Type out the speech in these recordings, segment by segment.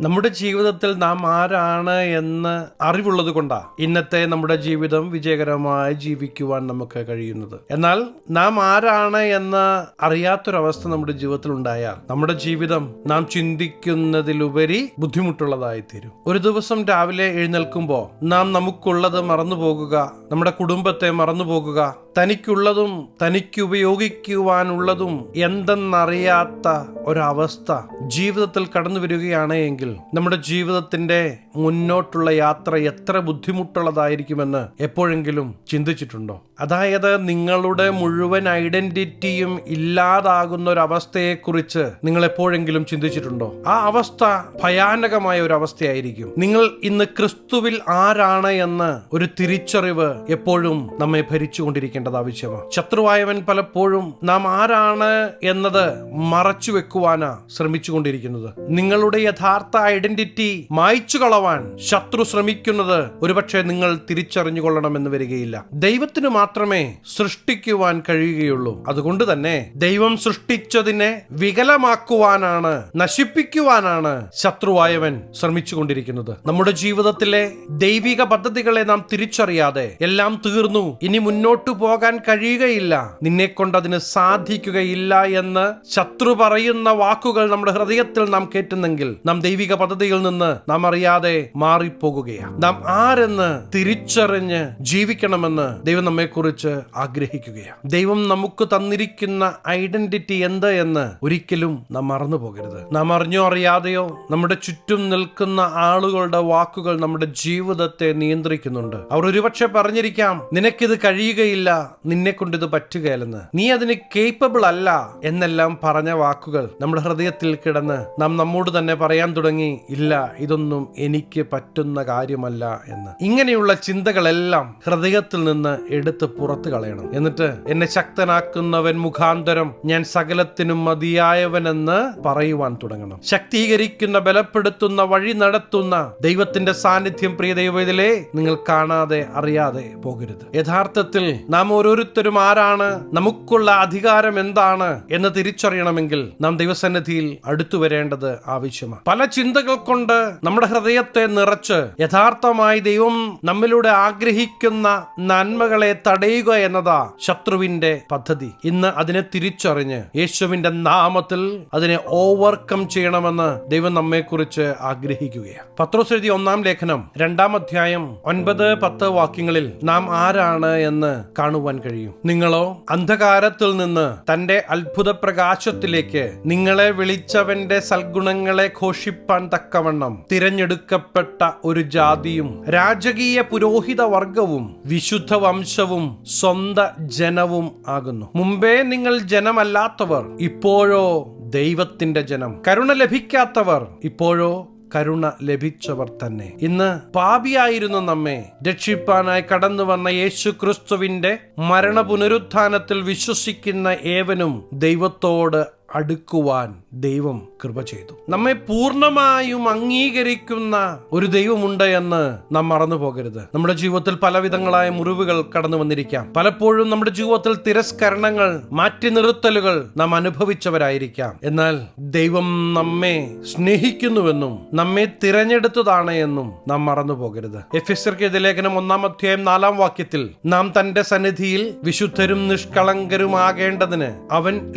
നമ്മുടെ ജീവിതത്തിൽ നാം ആരാണ് എന്ന് അറിവുള്ളത് കൊണ്ടാ ഇന്നത്തെ നമ്മുടെ ജീവിതം വിജയകരമായി ജീവിക്കുവാൻ നമുക്ക് കഴിയുന്നത്. എന്നാൽ നാം ആരാണ് എന്ന് അറിയാത്തൊരവസ്ഥ നമ്മുടെ ജീവിതത്തിൽ ഉണ്ടായാൽ നമ്മുടെ ജീവിതം നാം ചിന്തിക്കുന്നതിലുപരി ബുദ്ധിമുട്ടുള്ളതായി തീരും ഒരു ദിവസം രാവിലെ എഴുന്നേൽക്കുമ്പോൾ നാം നമുക്കുള്ളത് മറന്നു പോകുക നമ്മുടെ കുടുംബത്തെ മറന്നു പോകുക തനിക്കുള്ളതും തനിക്കുപയോഗിക്കുവാനുള്ളതും എന്തെന്നറിയാത്ത ഒരവസ്ഥ ജീവിതത്തിൽ കടന്നു വരികയാണ് എങ്കിൽ നമ്മുടെ ജീവിതത്തിന്റെ മുന്നോട്ടുള്ള യാത്ര എത്ര ബുദ്ധിമുട്ടുള്ളതായിരിക്കുമെന്ന് എപ്പോഴെങ്കിലും ചിന്തിച്ചിട്ടുണ്ടോ? അതായത് നിങ്ങളുടെ മുഴുവൻ ഐഡന്റിറ്റിയും ഇല്ലാതാകുന്ന ഒരു അവസ്ഥയെക്കുറിച്ച് നിങ്ങൾ എപ്പോഴെങ്കിലും ചിന്തിച്ചിട്ടുണ്ടോ? ആ അവസ്ഥ ഭയാനകമായ ഒരു അവസ്ഥയായിരിക്കും നിങ്ങൾ ഇന്ന് ക്രിസ്തുവിൽ ആരാണ് എന്ന് ഒരു തിരിച്ചറിവ് എപ്പോഴും നമ്മെ ഭരിച്ചുകൊണ്ടിരിക്കേണ്ടത് ആവശ്യമാണ് ശത്രുവായവൻ പലപ്പോഴും നാം ആരാണ് എന്നത് മറച്ചു വെക്കുവാനാ ശ്രമിച്ചുകൊണ്ടിരിക്കുന്നത്. നിങ്ങളുടെ യഥാർത്ഥ ഐഡന്റിറ്റി മായ്ച്ചു കളവാൻ ശത്രു ശ്രമിക്കുന്നത് ഒരുപക്ഷെ നിങ്ങൾ തിരിച്ചറിഞ്ഞുകൊള്ളണമെന്ന് വരികയില്ല. ദൈവത്തിന് മാത്രമേ സൃഷ്ടിക്കുവാൻ കഴിയുകയുള്ളൂ. അതുകൊണ്ട് തന്നെ ദൈവം സൃഷ്ടിച്ചതിനെ വികലമാക്കുവാനാണ് നശിപ്പിക്കുവാനാണ് ശത്രുവായവൻ ശ്രമിച്ചുകൊണ്ടിരിക്കുന്നത്. നമ്മുടെ ജീവിതത്തിലെ ദൈവിക പദ്ധതികളെ നാം തിരിച്ചറിയാതെ എല്ലാം തീർന്നു. ഇനി മുന്നോട്ടു പോകാൻ കഴിയുകയില്ല. നിന്നെ കൊണ്ട് അതിന് സാധിക്കുകയില്ല എന്ന് ശത്രു പറയുന്ന വാക്കുകൾ നമ്മുടെ ഹൃദയത്തിൽ നാം കേട്ടുന്നെങ്കിൽ നാം ദൈവിക പദ്ധതിയിൽ നിന്ന് നാം അറിയാതെ മാറിപ്പോകുകയാണ്. നാം ആരെന്ന് തിരിച്ചറിഞ്ഞ് ജീവിക്കണമെന്ന് ദൈവം നമ്മെക്കുറിച്ച് ആഗ്രഹിക്കുകയാണ്. ദൈവം നമുക്ക് തന്നിരിക്കുന്ന ഐഡന്റിറ്റി എന്ത് എന്ന് ഒരിക്കലും നാം മറന്നു പോകരുത്. നാം അറിഞ്ഞോ അറിയാതെയോ നമ്മുടെ ചുറ്റും നിൽക്കുന്ന ആളുകളുടെ വാക്കുകൾ നമ്മുടെ ജീവിതത്തെ നിയന്ത്രിക്കുന്നുണ്ട്. അവർ ഒരുപക്ഷെ പറഞ്ഞിരിക്കാം നിനക്കിത് കഴിയുകയില്ല നിന്നെ കൊണ്ടിത് പറ്റുകയല്ലെന്ന്. നീ അതിന് കേപ്പബിൾ അല്ല എന്നെല്ലാം പറഞ്ഞ വാക്കുകൾ നമ്മുടെ ഹൃദയത്തിൽ കിടന്ന് നാം നമ്മോട് തന്നെ പറയാൻ തുടങ്ങി ഇല്ല ഇതൊന്നും എനിക്ക് പറ്റുന്ന കാര്യമല്ല എന്ന്. ഇങ്ങനെയുള്ള ചിന്തകളെല്ലാം ഹൃദയത്തിൽ നിന്ന് എടുത്ത് പുറത്തു കളയണം. എന്നിട്ട് എന്നെ ശക്തനാക്കുന്നവൻ മുഖാന്തരം ഞാൻ സകലത്തിനും മതിയായവനെന്ന് പറയുവാൻ തുടങ്ങണം. ശക്തീകരിക്കുന്ന ബലപ്പെടുത്തുന്ന വഴി നടത്തുന്ന ദൈവത്തിന്റെ സാന്നിധ്യം പ്രിയ ദൈവത്തിലെ നിങ്ങൾ കാണാതെ അറിയാതെ പോകരുത്. യഥാർത്ഥത്തിൽ നാം ഓരോരുത്തരും ആരാണ്? നമുക്കുള്ള അധികാരം എന്താണ് എന്ന് തിരിച്ചറിയണമെങ്കിൽ നാം ദൈവസന്നിധിയിൽ അടുത്തു വരേണ്ടത് ആവശ്യമാണ്. പല ചിന്തകൾ കൊണ്ട് നമ്മുടെ ഹൃദയത്തെ നിറച്ച് യഥാർത്ഥമായി ദൈവം നമ്മിലൂടെ ആഗ്രഹിക്കുന്ന നന്മകളെ തടയുക എന്നതാ ശത്രുവിന്റെ പദ്ധതി. ഇന്ന് അതിനെ തിരിച്ചറിഞ്ഞ് യേശുവിന്റെ നാമത്തിൽ അതിനെ ഓവർകം ചെയ്യണമെന്ന് ദൈവം നമ്മെക്കുറിച്ച് ആഗ്രഹിക്കുകയാണ്. പത്രോസ് എഴുതിയ ഒന്നാം ലേഖനം രണ്ടാം അധ്യായം ഒൻപത് പത്ത് വാക്യങ്ങളിൽ നാം ആരാണ് എന്ന് കാണുവാൻ കഴിയും. നിങ്ങളോ അന്ധകാരത്തിൽ നിന്ന് തന്റെ അത്ഭുത പ്രകാശത്തിലേക്ക് നിങ്ങളെ വിളിച്ചവന്റെ സൽഗുണങ്ങളെ ഘോഷിപ്പാൻ തക്കവണ്ണം തിരഞ്ഞെടുക്കപ്പെട്ട ഒരു ജാതിയും രാജകീയ പുരോഹിത വർഗവും വിശുദ്ധ വംശവും സ്വന്ത ജനവും ആകുന്നു. മുമ്പേ നിങ്ങൾ ജനമല്ലാത്തവർ ഇപ്പോഴോ ദൈവത്തിന്റെ ജനം. കരുണ ലഭിക്കാത്തവർ ഇപ്പോഴോ കരുണ ലഭിച്ചവർ തന്നെ. ഇന്ന് പാപിയായിരുന്നു നമ്മെ. രക്ഷിപ്പാനായി കടന്നു വന്ന യേശു ക്രിസ്തുവിന്റെ മരണ പുനരുത്ഥാനത്തിൽ വിശ്വസിക്കുന്ന ഏവനും ദൈവത്തോട് അടുക്കുവാൻ ദൈവം കൃപ ചെയ്തു. നമ്മെ പൂർണമായും അംഗീകരിക്കുന്ന ഒരു ദൈവമുണ്ട് എന്ന് നാം മറന്നു പോകരുത്. നമ്മുടെ ജീവിതത്തിൽ പലവിധങ്ങളായ മുറിവുകൾ കടന്നു വന്നിരിക്കാം. പലപ്പോഴും നമ്മുടെ ജീവിതത്തിൽ തിരസ്കരണങ്ങൾ മാറ്റി നിർത്തലുകൾ നാം അനുഭവിച്ചവരായിരിക്കാം. എന്നാൽ ദൈവം നമ്മെ സ്നേഹിക്കുന്നുവെന്നും നമ്മെ തിരഞ്ഞെടുത്തതാണ് എന്നും നാം മറന്നു പോകരുത്. എഫ് എസ് ലേഖനം ഒന്നാം അധ്യായം നാലാം വാക്യത്തിൽ നാം തന്റെ സന്നിധിയിൽ വിശുദ്ധരും നിഷ്കളങ്കരുമാകേണ്ടതിന് അവൻ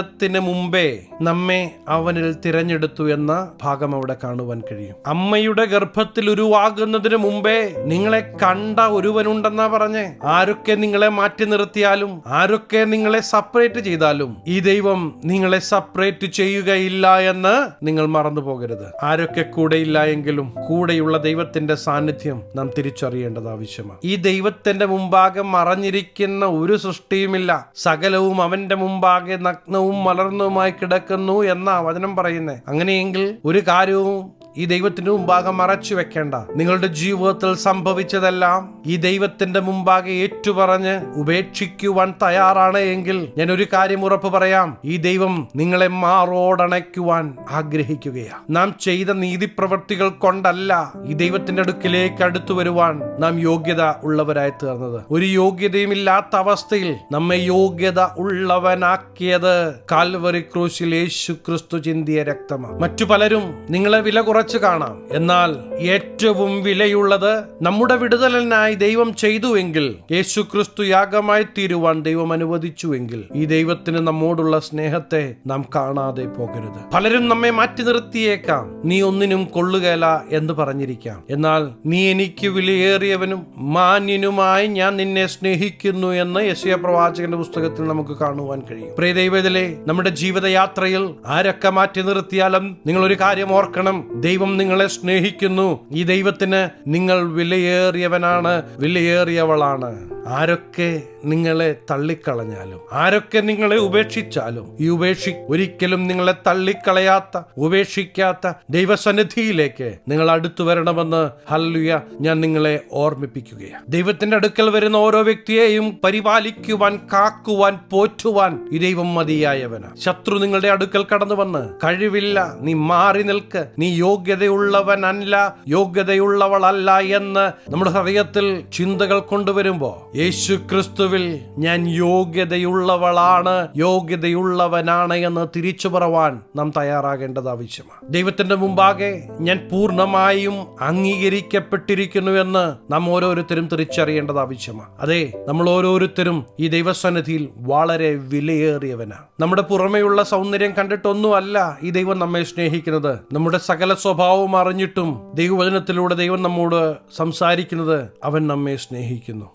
ലോകസ്ഥാപനത്തിന് മുമ്പേ നമ്മെ അവനിൽ തിരഞ്ഞെടുത്തു എന്ന ഭാഗം അവിടെ കാണുവാൻ കഴിയും. അമ്മയുടെ ഗർഭത്തിൽ ഉരുവാകുന്നതിന് മുമ്പേ നിങ്ങളെ കണ്ട ഒരുവനുണ്ടെന്നാ പറഞ്ഞേ. ആരൊക്കെ നിങ്ങളെ മാറ്റി നിർത്തിയാലും ആരൊക്കെ നിങ്ങളെ സപ്പറേറ്റ് ചെയ്താലും ഈ ദൈവം നിങ്ങളെ സപ്പറേറ്റ് ചെയ്യുകയില്ല എന്ന് നിങ്ങൾ മറന്നു പോകരുത്. ആരൊക്കെ കൂടെയില്ല എങ്കിലും കൂടെയുള്ള ദൈവത്തിന്റെ സാന്നിധ്യം നാം തിരിച്ചറിയേണ്ടത് ആവശ്യമാണ്. ഈ ദൈവത്തിന്റെ മുമ്പാകെ മറഞ്ഞിരിക്കുന്ന ഒരു സൃഷ്ടിയുമില്ല. സകലവും അവന്റെ മുമ്പാകെ നഗ്നവും മലർന്നതുമായി കിടക്കുന്നു എന്നാ വചനം പറയുന്നത് അങ്ങനെയെങ്കിൽ ഒരു കാര്യവും ഈ ദൈവത്തിന്റെ മുമ്പാകെ മറച്ചു വെക്കേണ്ട. നിങ്ങളുടെ ജീവിതത്തിൽ സംഭവിച്ചതെല്ലാം ഈ ദൈവത്തിന്റെ മുമ്പാകെ ഏറ്റുപറഞ്ഞ് ഉപേക്ഷിക്കുവാൻ തയ്യാറാണ് എങ്കിൽ ഞാൻ ഒരു കാര്യം ഉറപ്പ് പറയാം. ഈ ദൈവം നിങ്ങളെ മാറോടണയ്ക്കുവാൻ ആഗ്രഹിക്കുകയാണ് നാം ചെയ്ത നീതിപ്രവൃത്തികൾ കൊണ്ടല്ല ഈ ദൈവത്തിന്റെ അടുക്കിലേക്ക് അടുത്തു വരുവാൻ നാം യോഗ്യത ഉള്ളവരായി തീർന്നത്. ഒരു യോഗ്യതയും ഇല്ലാത്ത അവസ്ഥയിൽ നമ്മെ യോഗ്യത ഉള്ളവനാക്കിയത് കാൽവറി ക്രൂശിൽ യേശു ക്രിസ്തു ചിന്തിയ രക്തമാണ് മറ്റു പലരും നിങ്ങളെ വില കുറച്ച് കാണാം. എന്നാൽ ഏറ്റവും വിലയുള്ളത് നമ്മുടെ വിടുതലിനായി ദൈവം ചെയ്തുവെങ്കിൽ യേശു ക്രിസ്തു യാഗമായി തീരുവാൻ ദൈവം അനുവദിച്ചുവെങ്കിൽ ഈ ദൈവത്തിന് നമ്മോടുള്ള സ്നേഹത്തെ നാം കാണാതെ പോകരുത്. പലരും നമ്മെ മാറ്റി നിർത്തിയേക്കാം. നീ ഒന്നിനും കൊള്ളുകയില്ല എന്ന് പറഞ്ഞിരിക്കാം. എന്നാൽ നീ എനിക്ക് വിലയേറിയവനും മാന്യനുമായി ഞാൻ നിന്നെ സ്നേഹിക്കുന്നു എന്ന് യശയ പ്രവാചകന്റെ പുസ്തകത്തിൽ നമുക്ക് കാണുവാൻ കഴിയും. പ്രിയ ദൈവത്തിലെ നമ്മുടെ ജീവിതയാത്രയിൽ ആരൊക്കെ മാറ്റി നിർത്തിയാലും നിങ്ങൾ ഒരു കാര്യം ഓർക്കണം. ദൈവം നിങ്ങളെ സ്നേഹിക്കുന്നു. ഈ ദൈവത്തിന് നിങ്ങൾ വിലയേറിയവനാണ്. വിലയേറിയവളാണ്. ആരൊക്കെ നിങ്ങളെ തള്ളിക്കളഞ്ഞാലും ആരൊക്കെ നിങ്ങളെ ഉപേക്ഷിച്ചാലും ഈ ഉപേക്ഷി ഒരിക്കലും നിങ്ങളെ തള്ളിക്കളയാത്ത ഉപേക്ഷിക്കാത്ത ദൈവസന്നിധിയിലേക്ക് നിങ്ങൾ അടുത്തു വരണമെന്ന് ഹല്ലുയ ഞാൻ നിങ്ങളെ ഓർമ്മിപ്പിക്കുകയാണ് ദൈവത്തിന്റെ അടുക്കൽ വരുന്ന ഓരോ വ്യക്തിയെയും പരിപാലിക്കുവാൻ കാക്കുവാൻ പോറ്റുവാൻ ഈ ദൈവം മതിയായവന. ശത്രു നിങ്ങളുടെ അടുക്കൽ കടന്നു വന്ന് കഴിവില്ല നീ മാറി നിൽക്ക് നീ യോഗ്യതയുള്ളവനല്ല യോഗ്യതയുള്ളവളല്ല എന്ന് നമ്മുടെ ഹൃദയത്തിൽ ചിന്തകൾ കൊണ്ടുവരുമ്പോ യേശു ക്രിസ്തുവിൽ ഞാൻ യോഗ്യതയുള്ളവളാണ് യോഗ്യതയുള്ളവനാണ് എന്ന് തിരിച്ചു പറവാൻ നാം തയ്യാറാകേണ്ടത് ആവശ്യമാണ്. ദൈവത്തിന്റെ മുമ്പാകെ ഞാൻ പൂർണമായും അംഗീകരിക്കപ്പെട്ടിരിക്കുന്നു എന്ന് നാം ഓരോരുത്തരും തിരിച്ചറിയേണ്ടത് ആവശ്യമാണ്. അതെ നമ്മൾ ഓരോരുത്തരും ഈ ദൈവസന്നിധിയിൽ വളരെ വിലയേറിയവനാണ്. നമ്മുടെ പുറമെയുള്ള സൗന്ദര്യം കണ്ടിട്ടൊന്നുമല്ല ഈ ദൈവം നമ്മെ സ്നേഹിക്കുന്നത്. നമ്മുടെ സകല സ്വഭാവം അറിഞ്ഞിട്ടും ദൈവവചനത്തിലൂടെ ദൈവം നമ്മോട് സംസാരിക്കുന്നത് അവൻ നമ്മെ സ്നേഹിക്കുന്നു.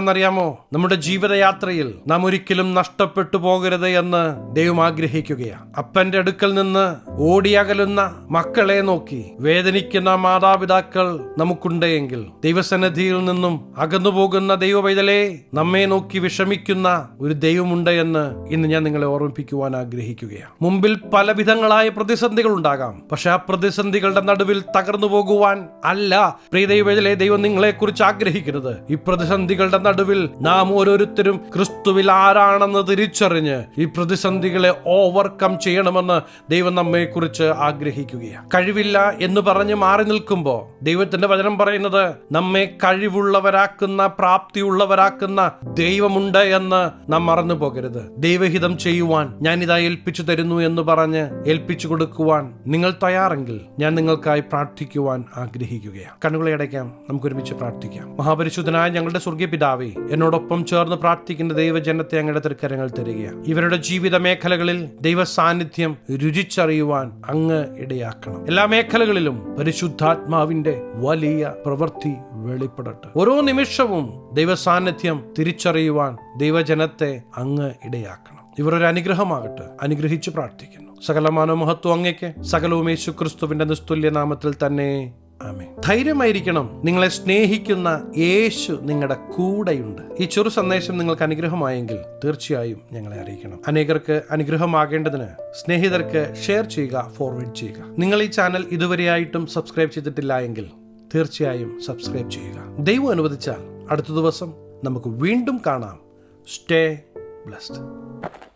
എന്തിനാണെന്നറിയാമോ നമ്മുടെ ജീവിതയാത്രയിൽ നാം ഒരിക്കലും നഷ്ടപ്പെട്ടു പോകരുത് എന്ന് ദൈവം ആഗ്രഹിക്കുകയാണ് അപ്പന്റെ അടുക്കൽ നിന്ന് ഓടിയകലുന്ന മക്കളെ നോക്കി വേദനിക്കുന്ന മാതാപിതാക്കൾ നമുക്കുണ്ടെങ്കിൽ ദൈവസന്നിധിയിൽ നിന്നും അകന്നു പോകുന്ന ദൈവ പൈതലേ നമ്മെ നോക്കി വിഷമിക്കുന്ന ഒരു ദൈവമുണ്ട് എന്ന് ഇന്ന് ഞാൻ നിങ്ങളെ ഓർമ്മിപ്പിക്കുവാൻ ആഗ്രഹിക്കുകയാണ് മുമ്പിൽ പലവിധങ്ങളായ പ്രതിസന്ധികൾ ഉണ്ടാകാം. പക്ഷെ ആ പ്രതിസന്ധികളുടെ നടുവിൽ തകർന്നു പോകുവാൻ അല്ല പ്രിയ ദൈവത്തിലെ ദൈവം നിങ്ങളെ കുറിച്ച് ആഗ്രഹിക്കുന്നത്. ഈ പ്രതിസന്ധികളുടെ നടുവിൽ നാം ഓരോരുത്തരും ക്രിസ്തുവിൽ ആരാണെന്ന് തിരിച്ചറിഞ്ഞ് ഈ പ്രതിസന്ധികളെ ഓവർകം ചെയ്യണമെന്ന് ദൈവം നമ്മെ കുറിച്ച് ആഗ്രഹിക്കുകയാണ്. കഴിവില്ല എന്ന് പറഞ്ഞ് മാറി നിൽക്കുമ്പോൾ ദൈവത്തിന്റെ വചനം പറയുന്നത് നമ്മെ കഴിവുള്ളവരാക്കുന്ന പ്രാപ്തിയുള്ളവരാക്കുന്ന ദൈവമുണ്ട് എന്ന് നാം മറന്നു പോകരുത്. ദൈവഹിതം ചെയ്യുവാൻ ഞാൻ ഇതാ ഏൽപ്പിച്ചു തരുന്നു എന്ന് പറഞ്ഞ് ഏൽപ്പിച്ചു കൊടുക്കുവാൻ നിങ്ങൾ തയ്യാറെങ്കിൽ ഞാൻ നിങ്ങൾക്കായി പ്രാർത്ഥിക്കുവാൻ ആഗ്രഹിക്കുകയാണ്. കണ്ണുകളെ അടയ്ക്കാം നമുക്കൊരുമിച്ച് പ്രാർത്ഥിക്കാം. മഹാപരിശുദ്ധനായ ഞങ്ങളുടെ സ്വർഗീയ പിതാവേ എന്നോടൊപ്പം ചേർന്ന് പ്രാർത്ഥിക്കുന്ന ദൈവജനത്തെ അങ്ങയുടെ തൃക്കരങ്ങൾ തരികയാണ് ഇവരുടെ ജീവിത മേഖലകളിൽ ദൈവ സാന്നിധ്യം രുചിച്ചറിയുവാൻ അങ്ങ് ഇടയാക്കണം. എല്ലാ മേഖലകളിലും പരിശുദ്ധാത്മാവിന്റെ വലിയ പ്രവൃത്തി വെളിപ്പെടട്ടെ. ഓരോ നിമിഷവും ദൈവ സാന്നിധ്യം തിരിച്ചറിയുവാൻ ദൈവജനത്തെ അങ്ങ് ഇടയാക്കണം. ഇവർ ഒരു അനുഗ്രഹമാകട്ടെ. അനുഗ്രഹിച്ചു പ്രാർത്ഥിക്കുന്നു. സകലമാനോ മഹത്വം അങ്ങയ്ക്ക് സകലവും യേശു ക്രിസ്തുവിന്റെ നിസ്തുല്യ നാമത്തിൽ തന്നെ ധൈര്യമായിരിക്കണം. നിങ്ങളെ സ്നേഹിക്കുന്ന യേശു നിങ്ങളുടെ കൂടെയുണ്ട്. ഈ ചെറു സന്ദേശം നിങ്ങൾക്ക് അനുഗ്രഹമായെങ്കിൽ തീർച്ചയായും ഞങ്ങളെ അറിയിക്കണം. അനേകർക്ക് അനുഗ്രഹമാകേണ്ടതിന് സ്നേഹിതർക്ക് ഷെയർ ചെയ്യുക ഫോർവേഡ് ചെയ്യുക. നിങ്ങൾ ഈ ചാനൽ ഇതുവരെയായിട്ടും സബ്സ്ക്രൈബ് ചെയ്തിട്ടില്ല എങ്കിൽ തീർച്ചയായും സബ്സ്ക്രൈബ് ചെയ്യുക. ദൈവം അനുവദിച്ചാൽ അടുത്ത ദിവസം നമുക്ക് വീണ്ടും കാണാം. Stay blessed.